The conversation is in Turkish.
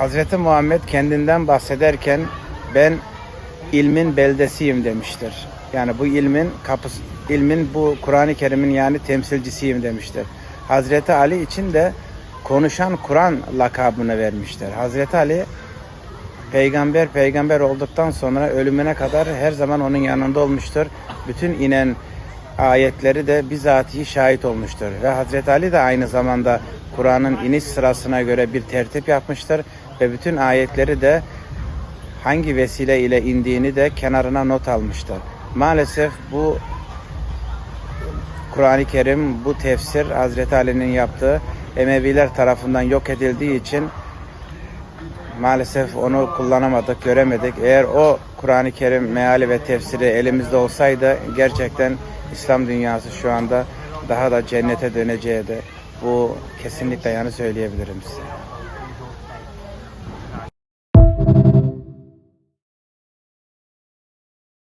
Hazreti Muhammed kendinden bahsederken ben ilmin beldesiyim demiştir. Yani bu ilmin kapısı, ilmin bu Kur'an-ı Kerim'in yani temsilcisiyim demiştir. Hazreti Ali için de konuşan Kur'an lakabını vermiştir. Hazreti Ali peygamber peygamber olduktan sonra ölümüne kadar her zaman onun yanında olmuştur. Bütün inen ayetleri de bizatihi şahit olmuştur. Ve Hazreti Ali de aynı zamanda Kur'an'ın iniş sırasına göre bir tertip yapmıştır ve bütün ayetleri de hangi vesile ile indiğini de kenarına not almıştır. Maalesef bu Kur'an-ı Kerim, bu tefsir Hazreti Ali'nin yaptığı Emeviler tarafından yok edildiği için maalesef onu kullanamadık, göremedik. Eğer o Kur'an-ı Kerim meali ve tefsiri elimizde olsaydı gerçekten İslam dünyası şu anda daha da cennete döneceği de bu kesinlikle yani söyleyebilirim size.